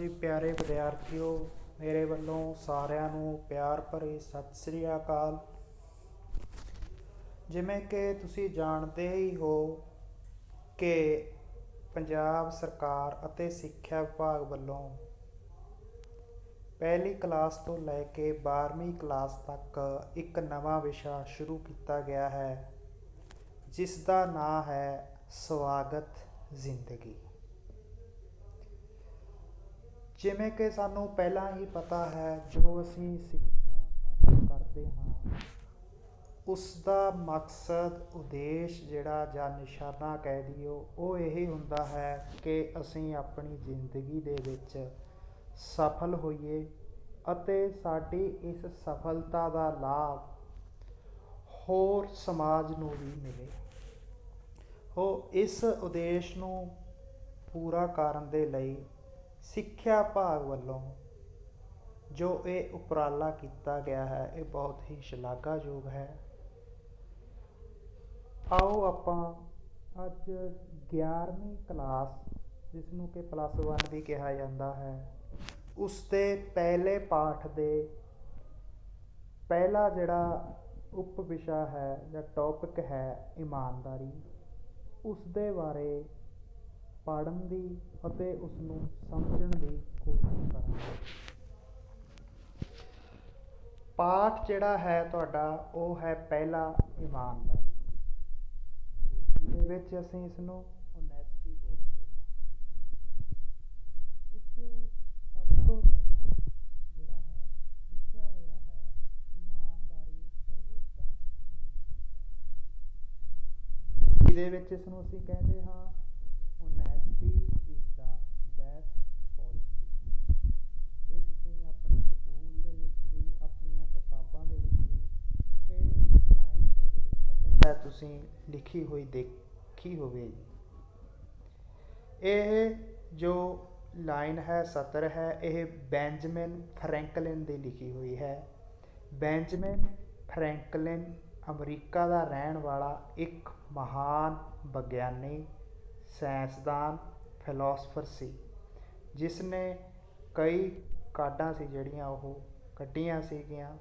ਜੀ ਪਿਆਰੇ ਵਿਦਿਆਰਥੀਓ, ਮੇਰੇ ਵੱਲੋਂ ਸਾਰਿਆਂ ਨੂੰ ਪਿਆਰ ਭਰੀ ਸਤਿ ਸ੍ਰੀ ਅਕਾਲ। ਜਿਵੇਂ ਕਿ ਤੁਸੀਂ ਜਾਣਦੇ ਹੀ ਹੋ ਕਿ ਪੰਜਾਬ ਸਰਕਾਰ ਅਤੇ ਸਿੱਖਿਆ ਵਿਭਾਗ ਵੱਲੋਂ ਪਹਿਲੀ ਕਲਾਸ ਤੋਂ ਲੈ ਕੇ 12ਵੀਂ ਕਲਾਸ ਤੱਕ ਇੱਕ ਨਵਾਂ ਵਿਸ਼ਾ ਸ਼ੁਰੂ ਕੀਤਾ ਗਿਆ ਹੈ, ਜਿਸ ਦਾ ਨਾਂ ਹੈ ਸਵਾਗਤ ਜ਼ਿੰਦਗੀ। ਜਿਵੇਂ ਕਿ ਸਾਨੂੰ ਪਹਿਲਾਂ ਹੀ ਪਤਾ ਹੈ, ਜੋ ਅਸੀਂ ਸਿੱਖਿਆ ਹਾਸਲ ਕਰਦੇ ਹਾਂ ਉਸ ਦਾ ਮਕਸਦ, ਉਦੇਸ਼ ਜਿਹੜਾ ਜਾਂ ਨਿਸ਼ਾਨਾ ਕਹਿ ਦਿਓ ਉਹ ਇਹ ਹੁੰਦਾ ਹੈ ਕਿ ਅਸੀਂ ਆਪਣੀ ਜ਼ਿੰਦਗੀ ਦੇ ਵਿੱਚ ਸਫਲ ਹੋਈਏ ਅਤੇ ਸਾਡੀ ਇਸ ਸਫਲਤਾ ਦਾ ਲਾਭ ਹੋਰ ਸਮਾਜ ਨੂੰ ਵੀ ਮਿਲੇ। ਹੋ, ਇਸ ਉਦੇਸ਼ ਨੂੰ ਪੂਰਾ ਕਰਨ ਦੇ ਲਈ ਸਿੱਖਿਆ ਵਿਭਾਗ ਵੱਲੋਂ ਜੋ ਇਹ ਉਪਰਾਲਾ ਕੀਤਾ ਗਿਆ ਹੈ, ਇਹ ਬਹੁਤ ਹੀ ਸ਼ਲਾਘਾਯੋਗ ਹੈ। ਆਓ ਆਪਾਂ ਅੱਜ 11ਵੀਂ ਕਲਾਸ ਜਿਸ ਨੂੰ ਕਿ ਪਲੱਸ 1 ਵੀ ਕਿਹਾ ਜਾਂਦਾ ਹੈ, ਉਸ ਦੇ ਪਹਿਲੇ ਪਾਠ ਦੇ ਪਹਿਲਾ ਜਿਹੜਾ ਉਪ ਵਿਸ਼ਾ ਹੈ ਜਾਂ ਟੌਪਿਕ ਹੈ ਇਮਾਨਦਾਰੀ, ਉਸ ਦੇ ਬਾਰੇ ਪੜ੍ਹਨ ਦੀ ਅਤੇ ਉਸ ਨੂੰ ਸਮਝਣ ਦੀ ਕੋਸ਼ਿਸ਼ ਕਰਾਂਗੇ। ਪਾਠ ਜਿਹੜਾ ਹੈ ਤੁਹਾਡਾ, ਉਹ ਹੈ ਪਹਿਲਾ ਇਮਾਨਦਾਰੀ। ਅੰਗਰੇਜ਼ੀ ਦੇ ਵਿੱਚ ਅਸੀਂ ਇਸ ਨੂੰ ਓਨੈਸਟੀ ਬੋਲਦੇ ਹਾਂ। ਇਸ ਸਭ ਤੋਂ ਪਹਿਲਾਂ ਜਿਹੜਾ ਹੈ, ਲਿਖਿਆ ਹੋਇਆ ਹੈ, ਇਮਾਨਦਾਰੀ ਸਰਵੋਤਮ ਨੀਤੀ ਹੈ। ਇਹਦੇ ਵਿੱਚ ਇਸ ਨੂੰ ਅਸੀਂ ਕਹਿੰਦੇ ਹਾਂ honesty is the best policy ਇਹ ਤੁਸੀਂ ਆਪਣੇ ਸਕੂਲ ਦੇ ਵਿੱਚ ਵੀ ਆਪਣੀਆਂ ਕਿਤਾਬਾਂ ਦੇ ਵਿੱਚ ਵੀ ਇਹ ਲਾਈਨ ਹੈ ਜਿਹੜੀ ਸਤਰ ਹੈ ਤੁਸੀਂ ਲਿਖੀ ਹੋਈ, ਦੇਖੀ ਹੋਵੇ। ਇਹ ਜੋ ਲਾਈਨ ਹੈ, ਸਤਰ ਹੈ, ਇਹ ਬੈਂਜਮਿਨ ਫਰੈਂਕਲਿਨ ਦੀ ਲਿਖੀ ਹੋਈ ਹੈ। ਬੈਂਜਮਿਨ ਫਰੈਂਕਲਿਨ ਅਮਰੀਕਾ ਦਾ ਰਹਿਣ ਵਾਲਾ ਇੱਕ ਮਹਾਨ ਵਿਗਿਆਨੀ, ਸਾਇੰਸਦਾਨ, ਫਿਲਾਸਫਰ ਸੀ ਜਿਸ ਨੇ ਕਈ ਕਾਢਾਂ ਸੀ ਜਿਹੜੀਆਂ ਉਹ ਕੱਢੀਆਂ ਸੀਗੀਆਂ,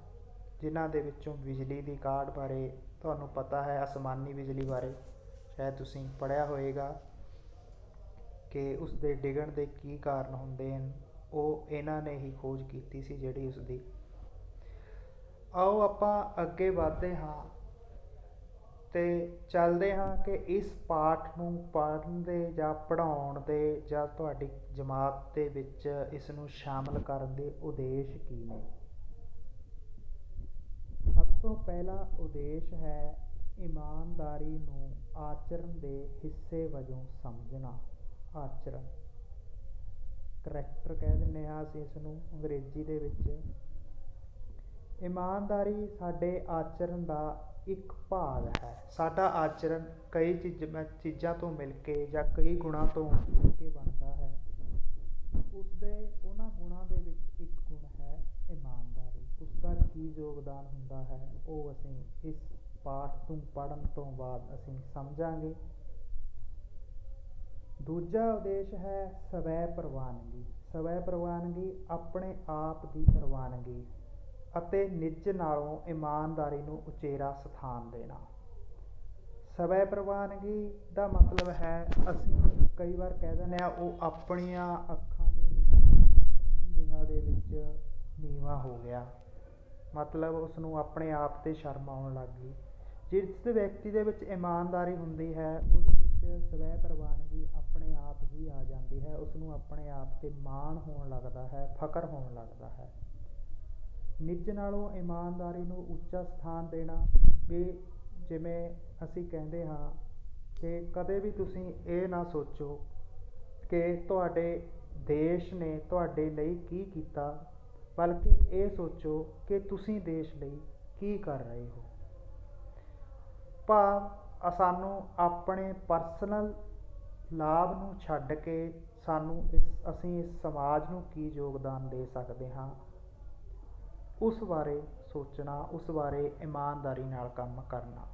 ਜਿਨ੍ਹਾਂ ਦੇ ਵਿੱਚੋਂ ਬਿਜਲੀ ਦੀ ਕਾਢ ਬਾਰੇ ਤੁਹਾਨੂੰ ਪਤਾ ਹੈ ਅਸਮਾਨੀ ਬਿਜਲੀ ਬਾਰੇ। ਸ਼ਾਇਦ ਤੁਸੀਂ ਪੜ੍ਹਿਆ ਹੋਵੇਗਾ ਕਿ ਉਸ ਦੇ ਡਿੱਗਣ ਦੇ ਕੀ ਕਾਰਨ ਹੁੰਦੇ ਹਨ। ਉਹ ਇਹਨਾਂ ਨੇ ਹੀ ਖੋਜ ਕੀਤੀ ਸੀ ਜਿਹੜੀ ਉਸ ਦੀ ਆਓ ਆਪਾਂ ਅੱਗੇ ਵਧਦੇ ਹਾਂ ਤੇ ਚੱਲਦੇ ਹਾਂ ਕਿ ਇਸ ਪਾਠ ਨੂੰ ਪੜ੍ਹਨ ਦੇ ਜਾਂ ਪੜ੍ਹਾਉਣ ਦੇ ਜਾਂ ਤੁਹਾਡੀ ਜਮਾਤ ਦੇ ਵਿੱਚ ਇਸ ਨੂੰ ਸ਼ਾਮਲ ਕਰਨ ਦੇ ਉਦੇਸ਼ ਕੀ ਨੇ। ਤੋਂ ਪਹਿਲਾ ਉਦੇਸ਼ ਹੈ ਇਮਾਨਦਾਰੀ ਨੂੰ ਆਚਰਣ ਦੇ ਹਿੱਸੇ ਵਜੋਂ ਸਮਝਣਾ, ਆਚਰਣ। ਕਰੈਕਟਰ ਕਹਿ ਦਿੰਦੇ ਹਾਂ ਅਸੀਂ ਇਸ ਨੂੰ ਅੰਗਰੇਜ਼ੀ ਦੇ ਵਿੱਚ। ਇਮਾਨਦਾਰੀ ਸਾਡੇ ਆਚਰਣ ਦਾ ਇੱਕ ਭਾਗ ਹੈ। ਸਾਡਾ ਆਚਰਣ ਕਈ ਚੀਜ਼ ਚੀਜ਼ਾਂ ਤੋਂ ਮਿਲ ਕੇ ਜਾਂ ਕਈ ਗੁਣਾਂ ਤੋਂ ਮਿਲ ਕੇ ਬਣਦਾ ਹੈ। ਉਸਦੇ ਉਹਨਾਂ ਗੁਣਾਂ ਦੇ ਵਿੱਚ ਇੱਕ ਗੁਣ ਹੈ ਇਮਾਨਦਾਰੀ ਉਸ ਦਾ ਕੀ ਯੋਗਦਾਨ ਹੁੰਦਾ ਹੈ। ਉਹ ਅਸੀਂ ਇਸ ਪਾਠ ਨੂੰ ਪੜ੍ਹਨ ਤੋਂ ਬਾਅਦ ਅਸੀਂ ਸਮਝਾਂਗੇ। ਦੂਜਾ ਉਦੇਸ਼ ਹੈ ਸਵੈ ਪ੍ਰਵਾਨਗੀ। ਸਵੈ ਪ੍ਰਵਾਨਗੀ ਆਪਣੇ ਆਪ ਦੀ ਪ੍ਰਵਾਨਗੀ ਅਤੇ ਨਿੱਜ ਨਾਲੋਂ ਇਮਾਨਦਾਰੀ ਨੂੰ ਉਚੇਰਾ ਸਥਾਨ ਦੇਣਾ। ਸਵੈ ਪ੍ਰਵਾਨਗੀ ਦਾ ਮਤਲਬ ਹੈ ਅਸੀਂ ਕਈ ਵਾਰ ਕਹਿ ਦਿੰਦੇ ਆ ਉਹ ਆਪਣੀਆਂ ਅੱਖਾਂ ਦੇ ਵਿੱਚ, ਆਪਣੀ ਨਿਗਾਹ ਦੇ ਵਿੱਚ ਨੀਵਾ ਹੋ ਗਿਆ। ਮਤਲਬ ਉਸ ਨੂੰ ਆਪਣੇ ਆਪ ਤੇ ਸ਼ਰਮ ਆਉਣ ਲੱਗ ਗਈ। ਜਿਸ ਵਿਅਕਤੀ ਦੇ ਵਿੱਚ ਇਮਾਨਦਾਰੀ ਹੁੰਦੀ ਹੈ, ਉਹਦੇ ਵਿੱਚ ਸਵੈ ਪ੍ਰਵਾਨਗੀ ਆਪਣੇ ਆਪ ਹੀ ਆ ਜਾਂਦੀ ਹੈ। ਉਸ ਨੂੰ ਆਪਣੇ ਆਪ ਤੇ ਮਾਣ ਹੋਣ ਲੱਗਦਾ ਹੈ ਫਕਰ ਹੋਣ ਲੱਗਦਾ ਹੈ। ਨਿੱਜ ਨਾਲੋਂ ਇਮਾਨਦਾਰੀ ਨੂੰ ਉੱਚਾ ਸਥਾਨ ਦੇਣਾ ਵੀ ਜਿਵੇਂ ਅਸੀਂ ਕਹਿੰਦੇ ਹਾਂ ਕਿ ਕਦੇ ਵੀ ਤੁਸੀਂ ਇਹ ਨਾ ਸੋਚੋ ਕਿ ਤੁਹਾਡੇ ਦੇਸ਼ ਨੇ ਤੁਹਾਡੇ ਲਈ ਕੀ ਕੀਤਾ ਬਲਕਿ ਇਹ ਸੋਚੋ ਕਿ ਤੁਸੀਂ ਦੇਸ਼ ਲਈ ਕੀ ਕਰ ਰਹੇ ਹੋ। ਭਾਵ ਸਾਨੂੰ ਆਪਣੇ ਪਰਸਨਲ ਲਾਭ ਨੂੰ ਛੱਡ ਕੇ ਸਾਨੂੰ ਇਸ, ਅਸੀਂ ਇਸ ਸਮਾਜ ਨੂੰ ਕੀ ਯੋਗਦਾਨ ਦੇ ਸਕਦੇ ਹਾਂ, ਉਸ ਬਾਰੇ ਸੋਚਣਾ, ਉਸ ਬਾਰੇ ਇਮਾਨਦਾਰੀ ਨਾਲ ਕੰਮ ਕਰਨਾ।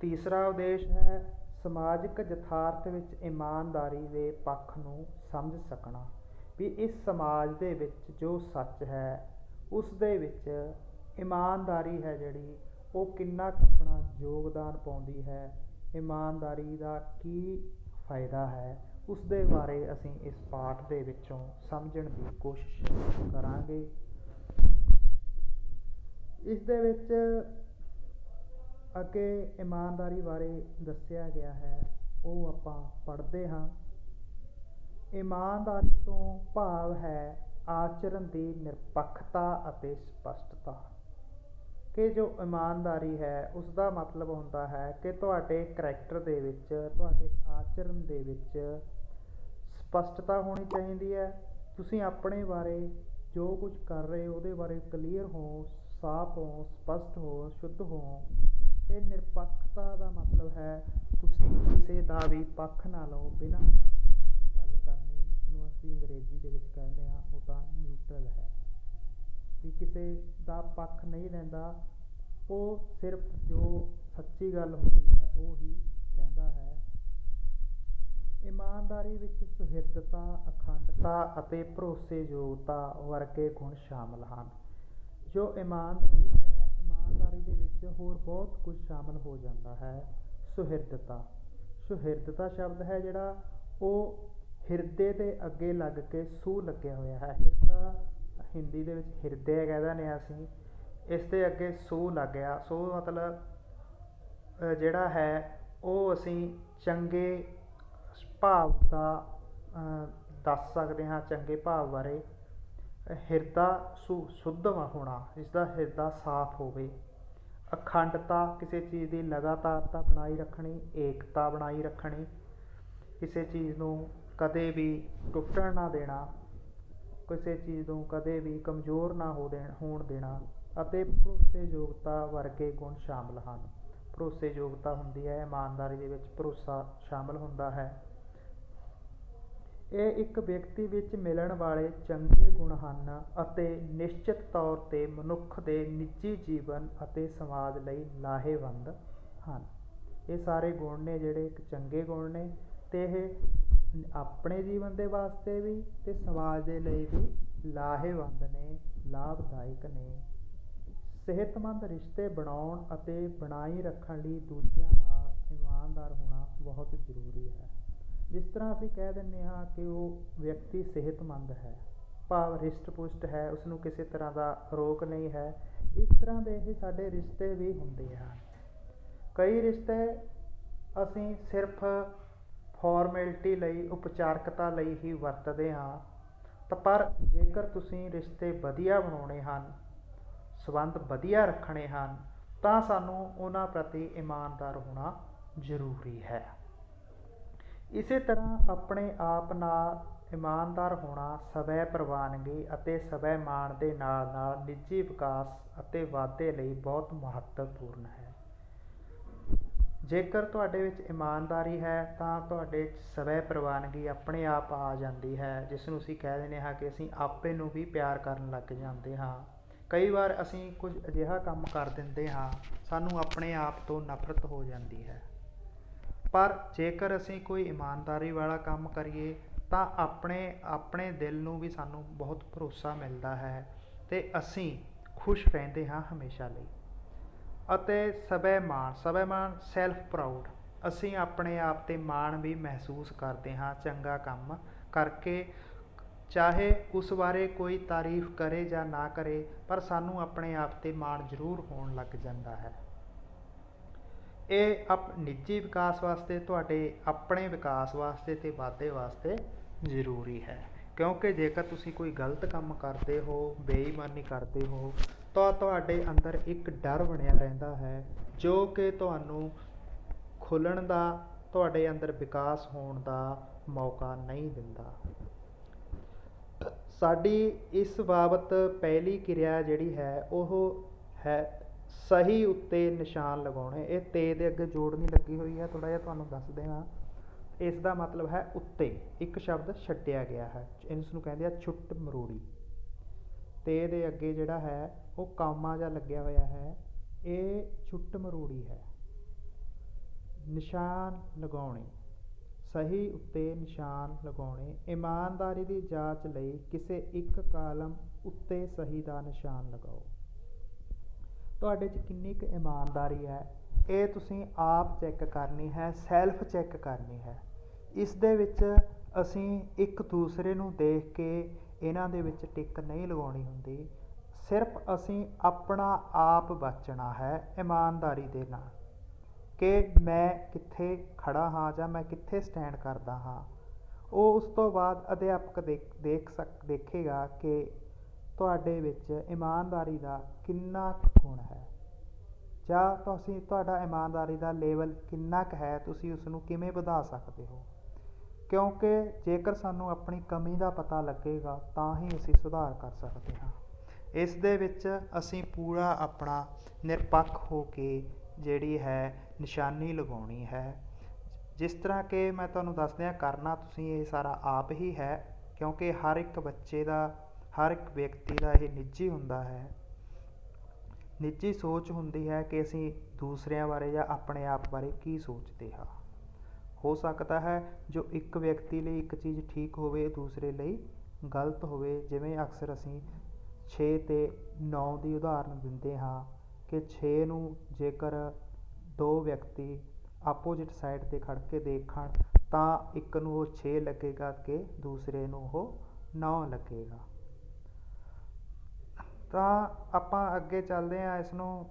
ਤੀਸਰਾ ਉਦੇਸ਼ ਹੈ ਸਮਾਜਿਕ ਯਥਾਰਥ ਵਿੱਚ ਇਮਾਨਦਾਰੀ ਦੇ ਪੱਖ ਨੂੰ ਸਮਝ ਸਕਣਾ। ਵੀ ਇਸ ਸਮਾਜ ਦੇ ਵਿੱਚ ਜੋ ਸੱਚ ਹੈ, ਉਸ ਦੇ ਵਿੱਚ ਇਮਾਨਦਾਰੀ ਹੈ ਜਿਹੜੀ, ਉਹ ਕਿੰਨਾ ਕੁ ਆਪਣਾ ਯੋਗਦਾਨ ਪਾਉਂਦੀ ਹੈ, ਇਮਾਨਦਾਰੀ ਦਾ ਕੀ ਫਾਇਦਾ ਹੈ, ਉਸ ਦੇ ਬਾਰੇ ਅਸੀਂ ਇਸ ਪਾਠ ਦੇ ਵਿੱਚੋਂ ਸਮਝਣ ਦੀ ਕੋਸ਼ਿਸ਼ ਕਰਾਂਗੇ। ਇਸ ਦੇ ਵਿੱਚ ਅੱਗੇ ਇਮਾਨਦਾਰੀ ਬਾਰੇ ਦੱਸਿਆ ਗਿਆ ਹੈ, ਉਹ ਆਪਾਂ ਪੜ੍ਹਦੇ ਹਾਂ। ਇਮਾਨਦਾਰੀ ਤੋਂ ਭਾਵ ਹੈ ਆਚਰਣ ਦੀ ਨਿਰਪੱਖਤਾ ਅਤੇ ਸਪਸ਼ਟਤਾ। ਕਿ ਜੋ ਇਮਾਨਦਾਰੀ ਹੈ ਉਸ ਦਾ ਮਤਲਬ ਹੁੰਦਾ ਹੈ ਕਿ ਤੁਹਾਡੇ ਕਰੈਕਟਰ ਦੇ ਵਿੱਚ, ਤੁਹਾਡੇ ਆਚਰਣ ਦੇ ਵਿੱਚ ਸਪਸ਼ਟਤਾ ਹੋਣੀ ਚਾਹੀਦੀ ਹੈ। ਤੁਸੀਂ ਆਪਣੇ ਬਾਰੇ ਜੋ ਕੁਝ ਕਰ ਰਹੇ ਹੋ, ਉਹਦੇ ਬਾਰੇ ਕਲੀਅਰ ਹੋ, ਸਾਫ਼ ਹੋ, ਸਪਸ਼ਟ ਹੋ, ਸ਼ੁੱਧ ਹੋ, ਤੇ ਨਿਰਪੱਖਤਾ ਦਾ ਮਤਲਬ ਹੈ ਤੁਸੀਂ ਕਿਸੇ ਦਾ ਵੀ ਪੱਖ ਨਾ ਲਓ, ਬਿਨਾਂ ਪੱਖ ਤੋਂ ਗੱਲ ਕਰਨੀ ਜਿਹਨੂੰ ਅਸੀਂ ਅੰਗਰੇਜ਼ੀ ਦੇ ਵਿੱਚ ਕਹਿੰਦੇ ਹਾਂ, ਉਹ ਤਾਂ ਨਿਊਟਰਲ ਹੈ। ਵੀ ਕਿਸੇ ਦਾ ਪੱਖ ਨਹੀਂ ਲੈਂਦਾ, ਉਹ ਸਿਰਫ ਜੋ ਸੱਚੀ ਗੱਲ ਹੁੰਦੀ ਹੈ, ਉਹ ਹੀ ਕਹਿੰਦਾ ਹੈ। ਇਮਾਨਦਾਰੀ ਵਿੱਚ ਸੁਹਿਰਦਤਾ, ਅਖੰਡਤਾ ਅਤੇ ਭਰੋਸੇਯੋਗਤਾ ਵਰਗੇ ਗੁਣ ਸ਼ਾਮਲ ਹਨ। ਜੋ ਇਮਾਨਦਾਰੀ ਹੈ, ਇਮਾਨਦਾਰੀ ਦੇ ਵਿੱਚ ਹੋਰ ਬਹੁਤ ਕੁਝ ਸ਼ਾਮਲ ਹੋ ਜਾਂਦਾ ਹੈ। ਸੁਹਿਰਦਤਾ। ਸੁਹਿਰਦਤਾ ਸ਼ਬਦ ਹੈ ਜਿਹੜਾ ਉਹ ਹਿਰਦੇ ਦੇ ਅੱਗੇ ਲੱਗ ਕੇ ਸੂ ਲੱਗਿਆ ਹੋਇਆ ਹੈ। ਹਿਰਦਾ ਹਿੰਦੀ ਦੇ ਵਿੱਚ ਹਿਰਦੇ ਕਹਿ ਦਿੰਦੇ ਹਾਂ ਅਸੀਂ। ਇਸ ਦੇ ਅੱਗੇ ਸੂ ਲੱਗ ਗਿਆ ਸੋ ਮਤਲਬ ਜਿਹੜਾ ਹੈ, ਉਹ ਅਸੀਂ ਚੰਗੇ ਭਾਵ ਦਾ ਦੱਸ ਸਕਦੇ ਹਾਂ ਚੰਗੇ ਭਾਵ ਬਾਰੇ। ਹਿਰਦਾ ਸੁ ਸ਼ੁੱਧ ਹੋਣਾ ਜਿਸ ਦਾ ਹਿਰਦਾ ਸਾਫ਼ ਹੋਵੇ। ਅਖੰਡਤਾ ਕਿਸੇ ਚੀਜ਼ ਦੀ ਲਗਾਤਾਰਤਾ ਬਣਾਈ ਰੱਖਣੀ, ਏਕਤਾ ਬਣਾਈ ਰੱਖਣੀ। ਕਿਸੇ ਚੀਜ਼ ਨੂੰ ਕਦੇ ਵੀ ਟੁੱਟਣ ਨਾ ਦੇਣਾ, ਕਿਸੇ ਚੀਜ਼ ਨੂੰ ਕਦੇ ਵੀ ਕਮਜ਼ੋਰ ਨਾ ਹੋ ਦੇਣ, ਹੋਣ ਦੇਣਾ ਅਤੇ ਭਰੋਸੇਯੋਗਤਾ ਵਰਗੇ ਗੁਣ ਸ਼ਾਮਲ ਹਨ। ਭਰੋਸੇਯੋਗਤਾ ਹੁੰਦੀ ਹੈ, ਇਮਾਨਦਾਰੀ ਦੇ ਵਿੱਚ ਭਰੋਸਾ ਸ਼ਾਮਲ ਹੁੰਦਾ ਹੈ। ਇਹ ਇੱਕ ਵਿਅਕਤੀ ਵਿੱਚ ਮਿਲਣ ਵਾਲੇ ਚੰਗੇ ਗੁਣ ਹਨ ਅਤੇ ਨਿਸ਼ਚਿਤ ਤੌਰ 'ਤੇ ਮਨੁੱਖ ਦੇ ਨਿੱਜੀ ਜੀਵਨ ਅਤੇ ਸਮਾਜ ਲਈ ਲਾਹੇਵੰਦ ਹਨ। ਇਹ ਸਾਰੇ ਗੁਣ ਨੇ ਜਿਹੜੇ ਇੱਕ ਚੰਗੇ ਗੁਣ ਨੇ ਅਤੇ ਇਹ ਆਪਣੇ ਜੀਵਨ ਦੇ ਵਾਸਤੇ ਵੀ ਅਤੇ ਸਮਾਜ ਦੇ ਲਈ ਵੀ ਲਾਹੇਵੰਦ ਨੇ, ਲਾਭਦਾਇਕ ਨੇ। ਸਿਹਤਮੰਦ ਰਿਸ਼ਤੇ ਬਣਾਉਣ ਅਤੇ ਬਣਾਈ ਰੱਖਣ ਲਈ ਦੂਜਿਆਂ ਨਾਲ ਇਮਾਨਦਾਰ ਹੋਣਾ ਬਹੁਤ ਜ਼ਰੂਰੀ ਹੈ। ਜਿਸ ਤਰ੍ਹਾਂ ਅਸੀਂ ਕਹਿ ਦਿੰਦੇ ਹਾਂ ਕਿ ਉਹ ਵਿਅਕਤੀ ਸਿਹਤਮੰਦ ਹੈ, ਭਾਵ ਰਿਸ਼ਟ ਪੁਸ਼ਟ ਹੈ ਉਸ ਨੂੰ ਕਿਸੇ ਤਰ੍ਹਾਂ ਦਾ ਰੋਗ ਨਹੀਂ ਹੈ, ਇਸ ਤਰ੍ਹਾਂ ਦੇ ਇਹ ਸਾਡੇ ਰਿਸ਼ਤੇ ਵੀ ਹੁੰਦੇ ਹਨ। ਕਈ ਰਿਸ਼ਤੇ ਅਸੀਂ ਸਿਰਫ ਫਾਰਮੈਲਿਟੀ ਲਈ, ਉਪਚਾਰਕਤਾ ਲਈ ਹੀ ਵਰਤਦੇ ਹਾਂ। ਤਾਂ ਪਰ ਜੇਕਰ ਤੁਸੀਂ ਰਿਸ਼ਤੇ ਵਧੀਆ ਬਣਾਉਣੇ ਹਨ, ਸੰਬੰਧ ਵਧੀਆ ਰੱਖਣੇ ਹਨ, ਤਾਂ ਸਾਨੂੰ ਉਹਨਾਂ ਪ੍ਰਤੀ ਇਮਾਨਦਾਰ ਹੋਣਾ ਜ਼ਰੂਰੀ ਹੈ। ਇਸੇ ਤਰ੍ਹਾਂ ਆਪਣੇ ਆਪ ਨਾਲ ਇਮਾਨਦਾਰ ਹੋਣਾ ਸਵੈ ਪ੍ਰਵਾਨਗੀ ਅਤੇ ਸਵੈ ਮਾਣ ਦੇ ਨਾਲ ਨਾਲ ਨਿੱਜੀ ਵਿਕਾਸ ਅਤੇ ਵਾਧੇ ਲਈ ਬਹੁਤ ਮਹੱਤਵਪੂਰਨ ਹੈ। ਜੇਕਰ ਤੁਹਾਡੇ ਵਿੱਚ ਇਮਾਨਦਾਰੀ ਹੈ, ਤਾਂ ਤੁਹਾਡੇ 'ਚ ਸਵੈ ਪ੍ਰਵਾਨਗੀ ਆਪਣੇ ਆਪ ਆ ਜਾਂਦੀ ਹੈ ਜਿਸ ਨੂੰ ਅਸੀਂ ਕਹਿ ਦਿੰਦੇ ਹਾਂ ਕਿ ਅਸੀਂ ਆਪੇ ਨੂੰ ਵੀ ਪਿਆਰ ਕਰਨ ਲੱਗ ਜਾਂਦੇ ਹਾਂ। ਕਈ ਵਾਰ ਅਸੀਂ ਕੁਝ ਅਜਿਹਾ ਕੰਮ ਕਰ ਦਿੰਦੇ ਹਾਂ, ਸਾਨੂੰ ਆਪਣੇ ਆਪ ਤੋਂ ਨਫ਼ਰਤ ਹੋ ਜਾਂਦੀ ਹੈ। ਪਰ ਜੇਕਰ ਅਸੀਂ ਕੋਈ ਇਮਾਨਦਾਰੀ ਵਾਲਾ ਕੰਮ ਕਰੀਏ, ਤਾਂ ਆਪਣੇ ਆਪਣੇ ਦਿਲ ਨੂੰ ਵੀ ਸਾਨੂੰ ਬਹੁਤ ਭਰੋਸਾ ਮਿਲਦਾ ਹੈ ਅਤੇ ਅਸੀਂ ਖੁਸ਼ ਰਹਿੰਦੇ ਹਾਂ ਹਮੇਸ਼ਾ ਲਈ। ਅਤੇ ਸਵੈ ਮਾਣ ਸਵੈ ਮਾਣ ਸੈਲਫ ਪ੍ਰਾਊਡ ਅਸੀਂ ਆਪਣੇ ਆਪ 'ਤੇ ਮਾਣ ਵੀ ਮਹਿਸੂਸ ਕਰਦੇ ਹਾਂ, ਚੰਗਾ ਕੰਮ ਕਰਕੇ। ਚਾਹੇ ਉਸ ਬਾਰੇ ਕੋਈ ਤਾਰੀਫ ਕਰੇ ਜਾਂ ਨਾ ਕਰੇ, ਪਰ ਸਾਨੂੰ ਆਪਣੇ ਆਪ 'ਤੇ ਮਾਣ ਜ਼ਰੂਰ ਹੋਣ ਲੱਗ ਜਾਂਦਾ ਹੈ। ਇਹ ਆਪ ਨਿੱਜੀ ਵਿਕਾਸ ਵਾਸਤੇ, ਤੁਹਾਡੇ ਆਪਣੇ ਵਿਕਾਸ ਵਾਸਤੇ ਅਤੇ ਵਾਧੇ ਵਾਸਤੇ ਜ਼ਰੂਰੀ ਹੈ। ਕਿਉਂਕਿ ਜੇਕਰ ਤੁਸੀਂ ਕੋਈ ਗਲਤ ਕੰਮ ਕਰਦੇ ਹੋ, ਬੇਈਮਾਨੀ ਕਰਦੇ ਹੋ ਤਾਂ ਤੁਹਾਡੇ ਅੰਦਰ ਇੱਕ ਡਰ ਬਣਿਆ ਰਹਿੰਦਾ ਹੈ, ਜੋ ਕਿ ਤੁਹਾਨੂੰ ਖੁੱਲ੍ਹਣ ਦਾ, ਤੁਹਾਡੇ ਅੰਦਰ ਵਿਕਾਸ ਹੋਣ ਦਾ ਮੌਕਾ ਨਹੀਂ ਦਿੰਦਾ। ਸਾਡੀ ਇਸ ਬਾਬਤ ਪਹਿਲੀ ਕਿਰਿਆ ਜਿਹੜੀ ਹੈ, ਉਹ ਹੈ ਸਹੀ ਉੱਤੇ ਨਿਸ਼ਾਨ ਲਗਾਉਣੇ। ਇਹ ਤੇ ਦੇ ਅੱਗੇ ਜੋੜਨੀ ਲੱਗੀ ਹੋਈ ਹੈ, ਥੋੜ੍ਹਾ ਜਿਹਾ ਤੁਹਾਨੂੰ ਦੱਸਦੇ ਹਾਂ ਇਸ ਦਾ ਮਤਲਬ ਹੈ ਉੱਤੇ। ਇੱਕ ਸ਼ਬਦ ਛੱਡਿਆ ਗਿਆ ਹੈ। ਇਸ ਨੂੰ ਕਹਿੰਦੇ ਆ ਛੁੱਟ ਮਰੋੜੀ। ਤੇ ਇਹਦੇ ਅੱਗੇ ਜਿਹੜਾ ਹੈ, ਉਹ ਕਾਮਾ ਜਿਹਾ ਲੱਗਿਆ ਹੋਇਆ ਹੈ। ਇਹ ਛੁੱਟ ਮਰੂੜੀ ਹੈ। ਨਿਸ਼ਾਨ ਲਗਾਉਣੇ। ਸਹੀ ਉੱਤੇ ਨਿਸ਼ਾਨ ਲਗਾਉਣੇ। ਇਮਾਨਦਾਰੀ ਦੀ ਜਾਂਚ ਲਈ ਕਿਸੇ ਇੱਕ ਕਾਲਮ ਉੱਤੇ ਸਹੀ ਦਾ ਨਿਸ਼ਾਨ ਲਗਾਓ। ਤੁਹਾਡੇ 'ਚ ਕਿੰਨੀ ਕੁ ਇਮਾਨਦਾਰੀ ਹੈ? ਇਹ ਤੁਸੀਂ ਆਪ ਚੈੱਕ ਕਰਨੀ ਹੈ, ਸੈਲਫ ਚੈੱਕ ਕਰਨੀ ਹੈ। ਇਸ ਦੇ ਵਿੱਚ ਅਸੀਂ ਇੱਕ ਦੂਸਰੇ ਨੂੰ ਦੇਖ ਕੇ ਇਹਨਾਂ ਦੇ ਵਿੱਚ ਟਿਕ ਨਹੀਂ ਲਗਾਉਣੀ ਹੁੰਦੀ। ਸਿਰਫ ਅਸੀਂ ਆਪਣਾ ਆਪ ਬਚਣਾ ਹੈ ਇਮਾਨਦਾਰੀ ਦੇ ਨਾਲ। ਕਿ ਮੈਂ ਕਿੱਥੇ ਖੜਾ ਹਾਂ ਜਾਂ ਮੈਂ ਕਿੱਥੇ ਸਟੈਂਡ ਕਰਦਾ ਹਾਂ। ਉਹ ਉਸ ਤੋਂ ਬਾਅਦ ਅਧਿਆਪਕ ਦੇਖ ਦੇਖ ਸਕ, ਦੇਖੇਗਾ ਕਿ ਤੁਹਾਡੇ ਵਿੱਚ ਇਮਾਨਦਾਰੀ ਦਾ ਕਿੰਨਾ ਗੁਣ ਹੈ। ਜਾਂ ਤੁਸੀਂ, ਤੁਹਾਡਾ ਇਮਾਨਦਾਰੀ ਦਾ ਲੈਵਲ ਕਿੰਨਾ ਕੁ ਹੈ, ਤੁਸੀਂ ਉਸ ਨੂੰ ਕਿਵੇਂ ਵਧਾ ਸਕਦੇ ਹੋ? ਕਿਉਂਕਿ ਜੇਕਰ ਸਾਨੂੰ ਆਪਣੀ ਕਮੀ ਦਾ ਪਤਾ ਲੱਗੇਗਾ, ਤਾਂ ਹੀ ਅਸੀਂ ਸੁਧਾਰ ਕਰ ਸਕਦੇ ਹਾਂ। ਇਸ ਦੇ ਵਿੱਚ ਅਸੀਂ ਪੂਰਾ ਆਪਣਾ ਨਿਰਪੱਖ ਹੋ ਕੇ ਜਿਹੜੀ ਹੈ ਨਿਸ਼ਾਨੀ ਲਗਾਉਣੀ ਹੈ। ਜਿਸ ਤਰ੍ਹਾਂ ਕਿ ਮੈਂ ਤੁਹਾਨੂੰ ਦੱਸਦਿਆਂ, ਕਰਨਾ ਤੁਸੀਂ ਇਹ ਸਾਰਾ ਆਪ ਹੀ ਹੈ, ਕਿਉਂਕਿ ਹਰ ਇੱਕ ਬੱਚੇ ਦਾ, ਹਰ ਇੱਕ ਵਿਅਕਤੀ ਦਾ ਇਹ ਨਿੱਜੀ ਹੁੰਦਾ ਹੈ। ਨਿੱਜੀ ਸੋਚ ਹੁੰਦੀ ਹੈ ਕਿ ਅਸੀਂ ਦੂਸਰਿਆਂ ਬਾਰੇ ਜਾਂ ਆਪਣੇ ਆਪ ਬਾਰੇ ਕੀ ਸੋਚਦੇ ਹਾਂ। ਹੋ ਸਕਦਾ ਹੈ ਜੋ ਇੱਕ ਵਿਅਕਤੀ ਲਈ ਇੱਕ ਚੀਜ਼ ਠੀਕ ਹੋਵੇ, ਦੂਸਰੇ ਲਈ ਗਲਤ ਹੋਵੇ। ਜਿਵੇਂ ਅਕਸਰ ਅਸੀਂ ਛੇ ਅਤੇ ਨੌ ਦੀ ਉਦਾਹਰਨ ਦਿੰਦੇ ਹਾਂ ਕਿ ਛੇ ਨੂੰ ਜੇਕਰ ਦੋ ਵਿਅਕਤੀ ਆਪੋਜਿਟ ਸਾਈਡ 'ਤੇ ਖੜ੍ਹ ਕੇ ਦੇਖਣ, ਤਾਂ ਇੱਕ ਨੂੰ ਉਹ ਛੇ ਲੱਗੇਗਾ ਕਿ ਦੂਸਰੇ ਨੂੰ ਉਹ ਨੌ ਲੱਗੇਗਾ। ਤਾਂ ਆਪਾਂ ਅੱਗੇ ਚੱਲਦੇ ਹਾਂ। ਇਸ ਨੂੰ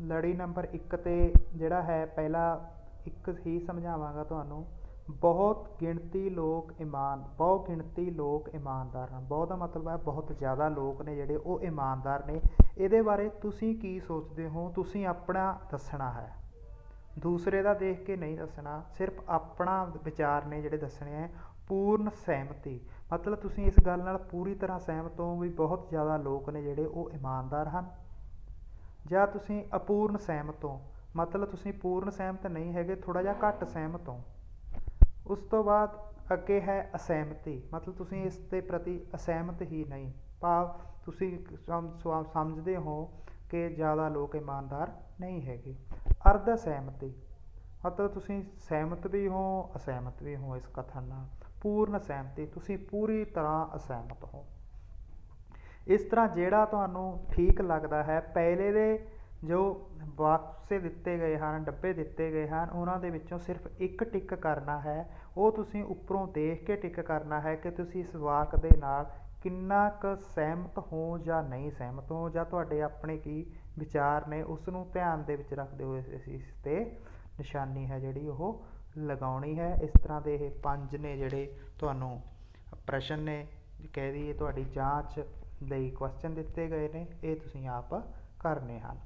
ਲੜੀ ਨੰਬਰ ਇੱਕ ਤੇ ਜਿਹੜਾ ਹੈ, ਪਹਿਲਾ ਇੱਕ ਹੀ ਸਮਝਾਵਾਂਗਾ ਤੁਹਾਨੂੰ, ਬਹੁਤ ਗਿਣਤੀ ਲੋਕ ਇਮਾਨ, ਬਹੁਤ ਗਿਣਤੀ ਲੋਕ ਇਮਾਨਦਾਰ ਹਨ। ਬਹੁਤ ਦਾ ਮਤਲਬ ਹੈ ਬਹੁਤ ਜ਼ਿਆਦਾ ਲੋਕ ਨੇ ਜਿਹੜੇ ਉਹ ਇਮਾਨਦਾਰ ਨੇ। ਇਹਦੇ ਬਾਰੇ ਤੁਸੀਂ ਕੀ ਸੋਚਦੇ ਹੋ? ਤੁਸੀਂ ਆਪਣਾ ਦੱਸਣਾ ਹੈ। ਦੂਸਰੇ ਦਾ ਦੇਖ ਕੇ ਨਹੀਂ ਦੱਸਣਾ, ਸਿਰਫ ਆਪਣਾ ਵਿਚਾਰ ਨੇ ਜਿਹੜੇ ਦੱਸਣੇ ਹੈ, ਪੂਰਨ ਸਹਿਮਤੀ। ਮਤਲਬ ਤੁਸੀਂ ਇਸ ਗੱਲ ਨਾਲ ਪੂਰੀ ਤਰ੍ਹਾਂ ਸਹਿਮਤ ਹੋ ਵੀ ਬਹੁਤ ਜ਼ਿਆਦਾ ਲੋਕ ਨੇ ਜਿਹੜੇ ਉਹ ਇਮਾਨਦਾਰ ਹਨ। ਜਾਂ ਤੁਸੀਂ ਅਪੂਰਨ ਸਹਿਮਤ ਹੋ। ਮਤਲਬ ਤੁਸੀਂ ਪੂਰਨ ਸਹਿਮਤ ਨਹੀਂ ਹੈਗੇ, ਥੋੜ੍ਹਾ ਜਿਹਾ ਘੱਟ ਸਹਿਮਤ ਹੋ। ਉਸ ਤੋਂ ਬਾਅਦ ਅੱਗੇ ਹੈ ਅਸਹਿਮਤੀ। ਮਤਲਬ ਤੁਸੀਂ ਇਸ ਦੇ ਪ੍ਰਤੀ ਅਸਹਿਮਤ ਹੀ ਨਹੀਂ। ਭਾਵ ਤੁਸੀਂ ਸਮਝਦੇ ਹੋ ਕਿ ਜ਼ਿਆਦਾ ਲੋਕ ਇਮਾਨਦਾਰ ਨਹੀਂ ਹੈਗੇ। ਅਰਧ ਸਹਿਮਤੀ ਮਤਲਬ ਤੁਸੀਂ ਸਹਿਮਤ ਵੀ ਹੋ, ਅਸਹਿਮਤ ਵੀ ਹੋ ਇਸ ਕਥਨ ਨਾਲ। ਪੂਰਨ ਸਹਿਮਤੀ ਤੁਸੀਂ ਪੂਰੀ ਤਰ੍ਹਾਂ ਅਸਹਿਮਤ ਹੋ। ਇਸ ਤਰ੍ਹਾਂ ਜਿਹੜਾ ਤੁਹਾਨੂੰ ਠੀਕ ਲੱਗਦਾ ਹੈ, ਪਹਿਲੇ ਦੇ ਜੋ ਬਾਕਸੇ ਦਿੱਤੇ ਗਏ ਹਨ, ਡੱਬੇ ਦਿੱਤੇ ਗਏ ਹਨ, ਉਹਨਾਂ ਦੇ ਵਿੱਚੋਂ ਸਿਰਫ ਇੱਕ ਟਿਕ ਕਰਨਾ ਹੈ। ਉਹ ਤੁਸੀਂ ਉੱਪਰੋਂ ਦੇਖ ਕੇ ਟਿਕ ਕਰਨਾ ਹੈ ਕਿ ਤੁਸੀਂ ਇਸ ਵਾਕ ਦੇ ਨਾਲ ਕਿੰਨਾ ਕੁ ਸਹਿਮਤ ਹੋ ਜਾਂ ਨਹੀਂ ਸਹਿਮਤ ਹੋ, ਜਾਂ ਤੁਹਾਡੇ ਆਪਣੇ ਕੀ ਵਿਚਾਰ ਨੇ ਉਸ ਨੂੰ ਧਿਆਨ ਦੇ ਵਿੱਚ ਰੱਖਦੇ ਹੋਏ ਅਸੀਂ ਇਸ 'ਤੇ ਨਿਸ਼ਾਨੀ ਹੈ ਜਿਹੜੀ ਉਹ ਲਗਾਉਣੀ ਹੈ। ਇਸ ਤਰ੍ਹਾਂ ਦੇ ਇਹ ਪੰਜ ਨੇ ਜਿਹੜੇ ਤੁਹਾਨੂੰ ਪ੍ਰਸ਼ਨ ਨੇ, ਕਹਿ ਦਈਏ ਤੁਹਾਡੀ ਜਾਂਚ ਲਈ ਕੁਐਸਚਨ ਦਿੱਤੇ ਗਏ ਨੇ, ਇਹ ਤੁਸੀਂ ਆਪ ਕਰਨੇ ਹਨ।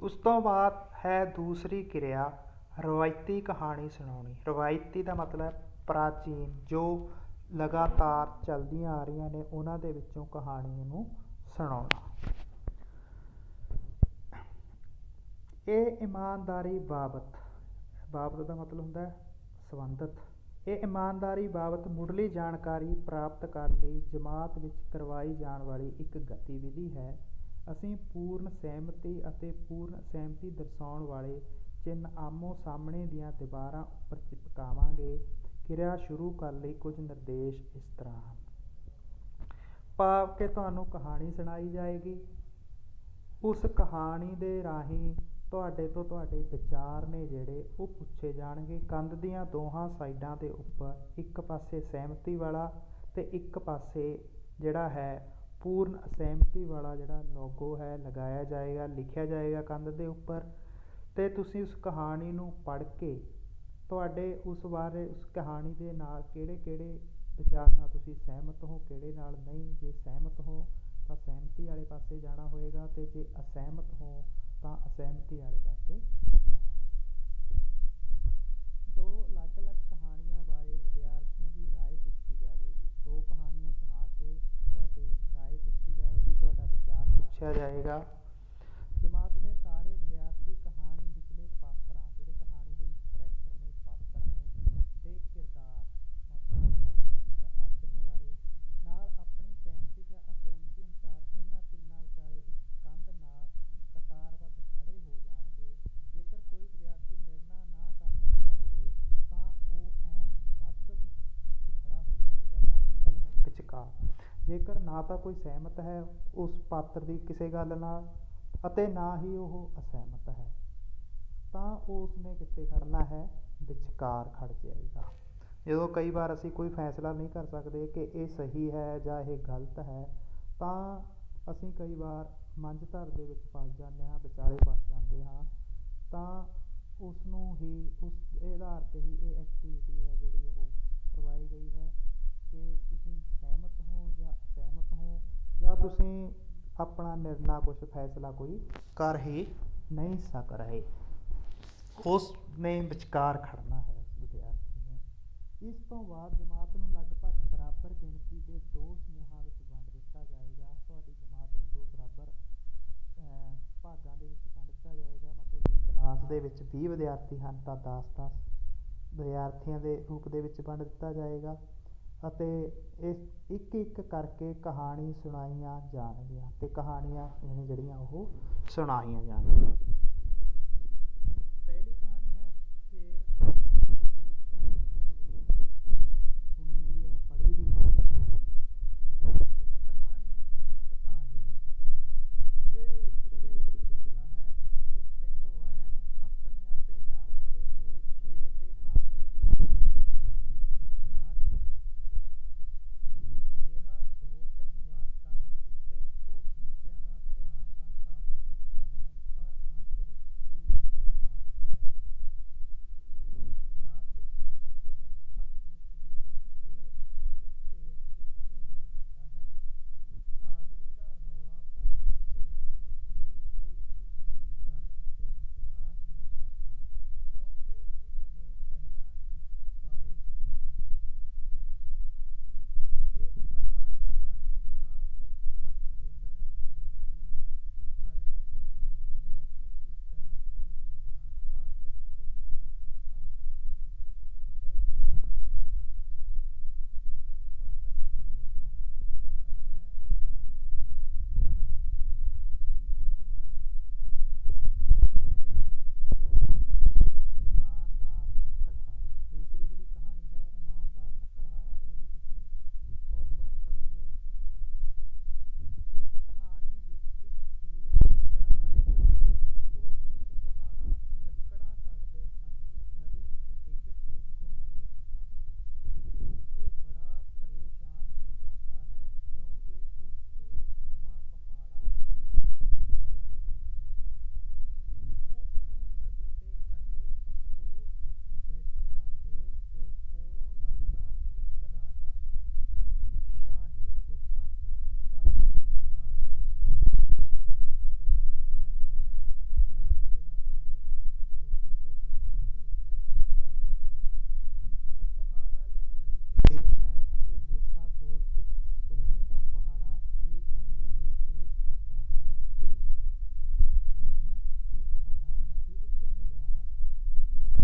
ਉਸ ਤੋਂ ਬਾਅਦ ਹੈ ਦੂਸਰੀ ਕਿਰਿਆ, ਰਵਾਇਤੀ ਕਹਾਣੀ ਸੁਣਾਉਣੀ। ਰਵਾਇਤੀ ਦਾ ਮਤਲਬ ਪ੍ਰਾਚੀਨ, ਜੋ ਲਗਾਤਾਰ ਚੱਲਦੀਆਂ ਆ ਰਹੀਆਂ ਨੇ, ਉਹਨਾਂ ਦੇ ਵਿੱਚੋਂ ਕਹਾਣੀ ਨੂੰ ਸੁਣਾਉਣਾ। ਇਹ ਇਮਾਨਦਾਰੀ ਬਾਬਤ ਬਾਬਤ ਦਾ ਮਤਲਬ ਹੁੰਦਾ ਹੈ ਸੰਬੰਧਤ। ਇਹ ਇਮਾਨਦਾਰੀ ਬਾਬਤ ਮੁੱਢਲੀ ਜਾਣਕਾਰੀ ਪ੍ਰਾਪਤ ਕਰਨ ਲਈ ਜਮਾਤ ਵਿੱਚ ਕਰਵਾਈ ਜਾਣ ਵਾਲੀ ਇੱਕ ਗਤੀਵਿਧੀ ਹੈ ਅਸੀਂ ਪੂਰਨ ਸਹਿਮਤੀ ਅਤੇ ਪੂਰਨ ਸਹਿਮਤੀ ਦਰਸਾਉਣ ਵਾਲੇ ਚਿੰਨ੍ਹ ਆਮੋ ਸਾਹਮਣੇ ਦੀਆਂ ਦੀਵਾਰਾਂ ਉੱਪਰ ਚਿਪਕਾਵਾਂਗੇ। ਕਿਰਿਆ ਸ਼ੁਰੂ ਕਰਨ ਲਈ ਕੁਝ ਨਿਰਦੇਸ਼ ਇਸ ਤਰ੍ਹਾਂ ਹਨ। ਭਾਵ ਕਿ ਤੁਹਾਨੂੰ ਕਹਾਣੀ ਸੁਣਾਈ ਜਾਏਗੀ। ਉਸ ਕਹਾਣੀ ਦੇ ਰਾਹੀਂ ਤੁਹਾਡੇ ਤੋਂ ਤੁਹਾਡੇ ਵਿਚਾਰ ਨੇ ਜਿਹੜੇ ਉਹ ਪੁੱਛੇ ਜਾਣਗੇ। ਕੰਧ ਦੀਆਂ ਦੋਹਾਂ ਸਾਈਡਾਂ ਦੇ ਉੱਪਰ ਇੱਕ ਪਾਸੇ ਸਹਿਮਤੀ ਵਾਲਾ ਤੇ ਇੱਕ ਪਾਸੇ ਜਿਹੜਾ ਹੈ ਪੂਰਨ ਅਸਹਿਮਤੀ ਵਾਲਾ ਜਿਹੜਾ ਲੋਗੋ ਹੈ, ਲਗਾਇਆ ਜਾਏਗਾ, ਲਿਖਿਆ ਜਾਏਗਾ ਕੰਧ ਦੇ ਉੱਪਰ। ਅਤੇ ਤੁਸੀਂ ਉਸ ਕਹਾਣੀ ਨੂੰ ਪੜ੍ਹ ਕੇ ਤੁਹਾਡੇ ਉਸ ਬਾਰੇ, ਉਸ ਕਹਾਣੀ ਦੇ ਨਾਲ ਕਿਹੜੇ ਕਿਹੜੇ ਵਿਚਾਰ ਨਾਲ ਤੁਸੀਂ ਸਹਿਮਤ ਹੋ, ਕਿਹੜੇ ਨਾਲ ਨਹੀਂ? ਜੇ ਸਹਿਮਤ ਹੋ, ਤਾਂ ਸਹਿਮਤੀ ਵਾਲੇ ਪਾਸੇ ਜਾਣਾ ਹੋਏਗਾ ਅਤੇ ਜੇ ਅਸਹਿਮਤ ਹੋ, ਤਾਂ ਅਸਹਿਮਤੀ ਵਾਲੇ ਪਾਸੇ ਵਿਚਾਰ ਜਾਏਗਾ। ਤਾਂ ਕੋਈ ਸਹਿਮਤ ਹੈ ਉਸ ਪਾਤਰ ਦੀ ਕਿਸੇ ਗੱਲ ਨਾਲ, ਅਤੇ ਨਾ ਹੀ ਉਹ ਅਸਹਿਮਤ ਹੈ। ਤਾਂ ਉਸ ਨੇ ਕਿੱਥੇ ਖੜਨਾ ਹੈ? ਵਿਚਕਾਰ ਖੜ ਜਾਏਗਾ। ਜਦੋਂ ਕਈ ਵਾਰ ਅਸੀਂ ਕੋਈ ਫੈਸਲਾ ਨਹੀਂ ਕਰ ਸਕਦੇ ਕਿ ਇਹ ਸਹੀ ਹੈ ਜਾਂ ਇਹ ਗਲਤ ਹੈ, ਤਾਂ ਅਸੀਂ ਕਈ ਵਾਰ ਮੰਝਧਰ ਦੇ ਵਿੱਚ ਫਸ ਜਾਂਦੇ ਹਾਂ ਵਿਚਾਰੇ ਫਸ ਜਾਂਦੇ ਹਾਂ। ਤਾਂ ਉਸ ਨੂੰ ਹੀ, ਉਸ ਆਧਾਰ ਤੇ ਹੀ ਇਹ ਐਕਟੀਵਿਟੀ ਹੈ ਜਿਹੜੀ ਉਹ ਕਰਵਾਈ ਗਈ ਹੈ ਕਿ ਤੁਸੀਂ ਸਹਿਮਤ ਸਹਿਮਤ ਹੋ। ਜਾਂ ਤੁਸੀਂ ਆਪਣਾ ਨਿਰਣਾ ਕੁਛ ਫੈਸਲਾ ਕੋਈ ਕਰ ਹੀ ਨਹੀਂ ਸਕ ਰਹੇ। ਉਸ ਨੇ ਵਿਚਕਾਰ ਖੜਨਾ ਹੈ ਵਿਦਿਆਰਥੀ ਨੇ। ਇਸ ਤੋਂ ਬਾਅਦ ਜਮਾਤ ਨੂੰ ਲਗਭਗ ਬਰਾਬਰ ਗਿਣਤੀ ਦੇ ਦੋ ਸਮੂਹਾਂ ਵਿੱਚ ਵੰਡ ਦਿੱਤਾ ਜਾਏਗਾ। ਤੁਹਾਡੀ ਜਮਾਤ ਨੂੰ ਦੋ ਬਰਾਬਰ ਭਾਗਾਂ ਦੇ ਵਿੱਚ ਵੰਡ ਦਿੱਤਾ ਜਾਏਗਾ। ਮਤਲਬ ਕਿ ਕਲਾਸ ਦੇ ਵਿੱਚ 20 ਵਿਦਿਆਰਥੀ ਹਨ, ਤਾਂ 10 10 ਵਿਦਿਆਰਥੀਆਂ ਦੇ ਰੂਪ ਦੇ ਵਿੱਚ ਵੰਡ ਦਿੱਤਾ ਜਾਏਗਾ। ਅਤੇ ਇਸ ਇੱਕ ਇੱਕ ਕਰਕੇ ਕਹਾਣੀ ਸੁਣਾਈਆਂ ਜਾਣਗੀਆਂ ਅਤੇ ਕਹਾਣੀਆਂ ਜਿਹੜੀਆਂ ਉਹ ਸੁਣਾਈਆਂ ਜਾਣਗੀਆਂ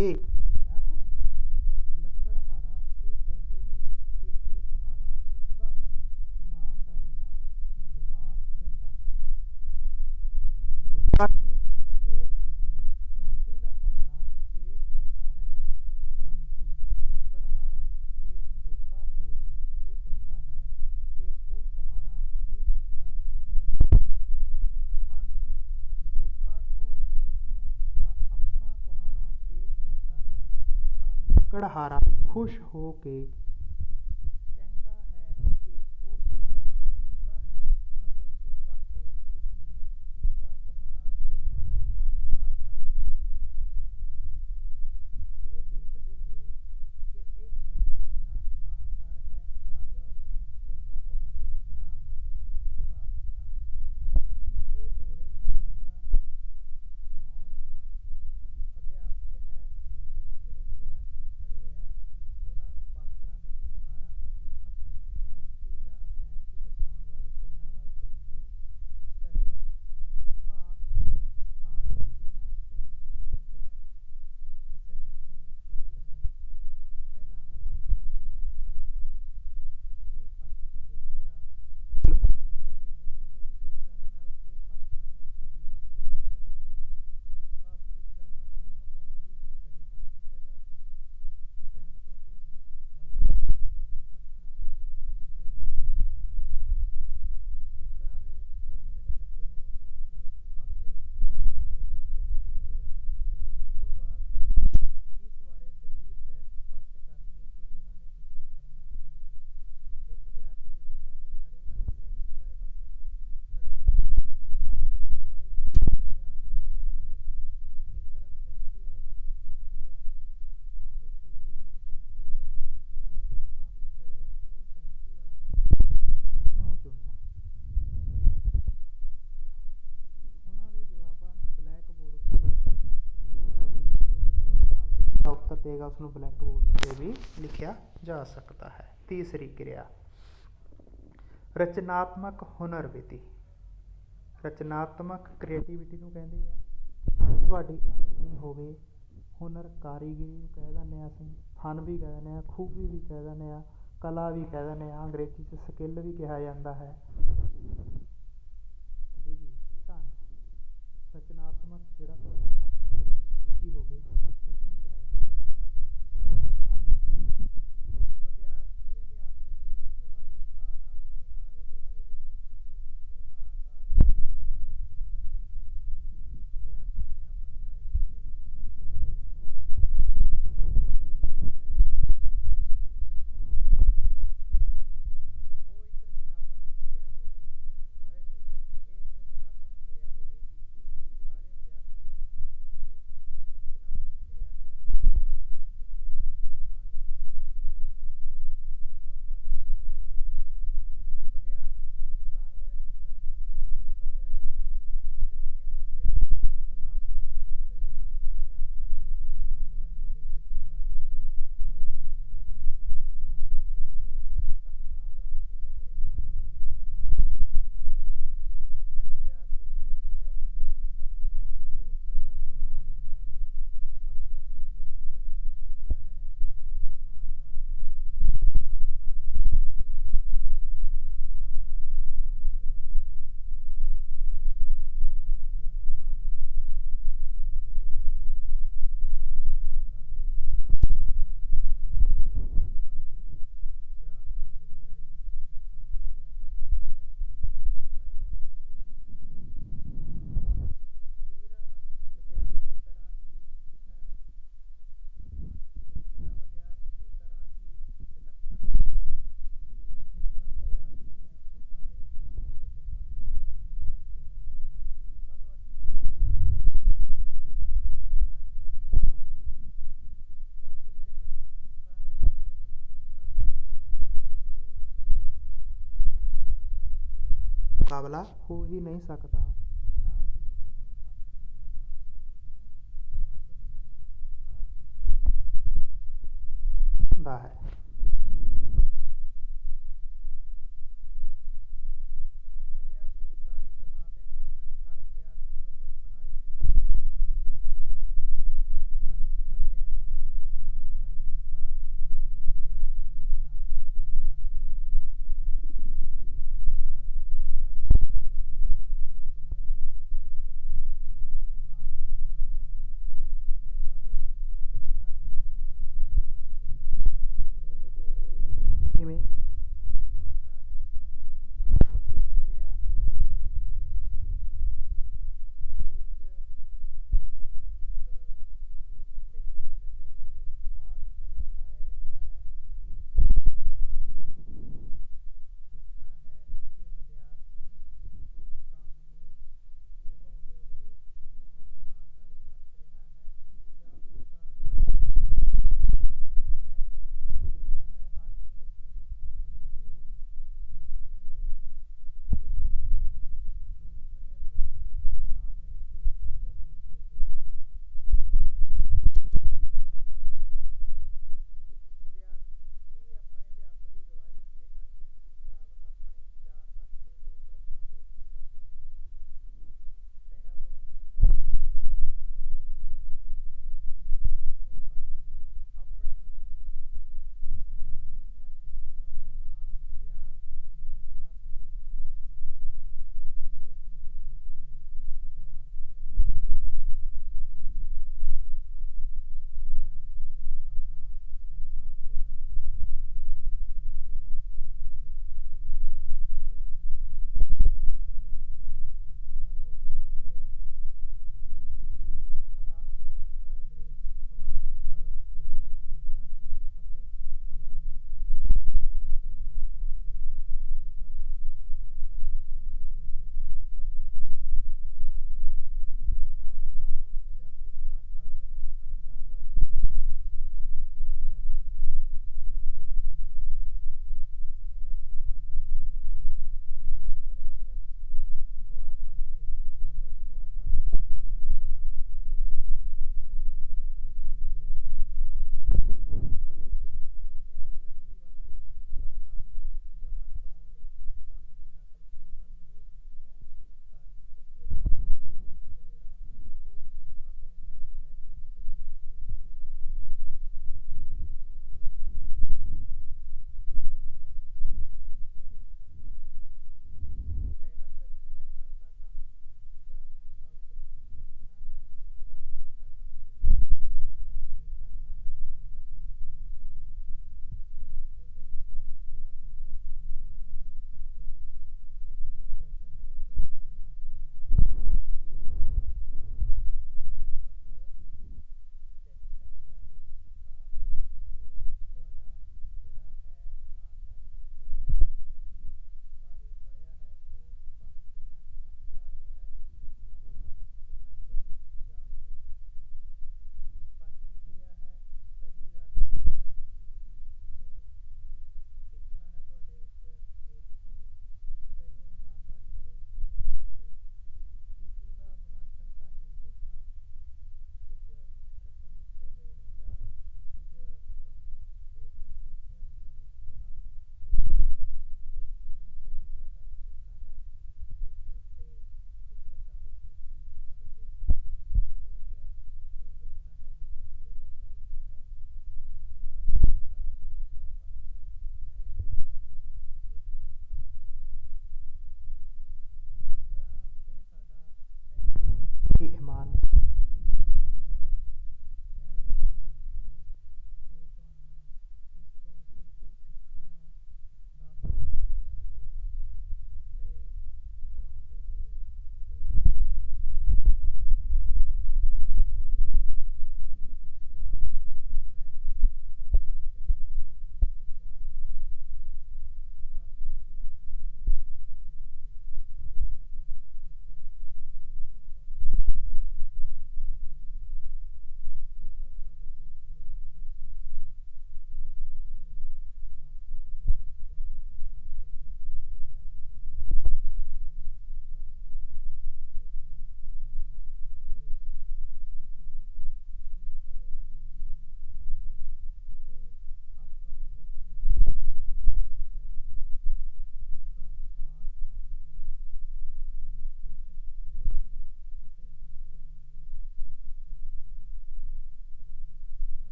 है ਲੜਹਾਰਾ ਖੁਸ਼ ਹੋ ਕੇ ਦੇਗਾ ਉਸ ਨੂੰ ਬਲੈਕ ਬੋਰਡ ਤੇ ਵੀ ਲਿਖਿਆ ਜਾ ਸਕਦਾ ਹੈ। ਤੀਸਰੀ ਕਿਰਿਆ। ਰਚਨਾਤਮਕ ਹੁਨਰ ਵਿਧੀ। ਰਚਨਾਤਮਕ ਕ੍ਰੀਏਟੀਵਿਟੀ ਨੂੰ ਕਹਿੰਦੇ ਆ। ਤੁਹਾਡੀ ਆਪਣੀ ਹੋਵੇ, ਹੁਨਰ ਕਾਰੀਗਰੀ ਨੂੰ ਕਹਿ ਦਿੰਦੇ ਆ ਅਸੀਂ, ਫਨ ਵੀ ਕਹਿ ਦਿੰਦੇ ਆ, ਖੂਬੀ ਵੀ ਕਹਿ ਦਿੰਦੇ ਆ, ਕਲਾ ਵੀ ਕਹਿ ਦਿੰਦੇ ਆ, ਅੰਗਰੇਜ਼ੀ 'ਚ ਸਕਿੱਲ ਵੀ ਕਿਹਾ ਜਾਂਦਾ ਹੈ। ਮੁਕਾਬਲਾ ਹੋ ਹੀ ਨਹੀਂ ਸਕਦਾ। ਦਾ ਹੈ।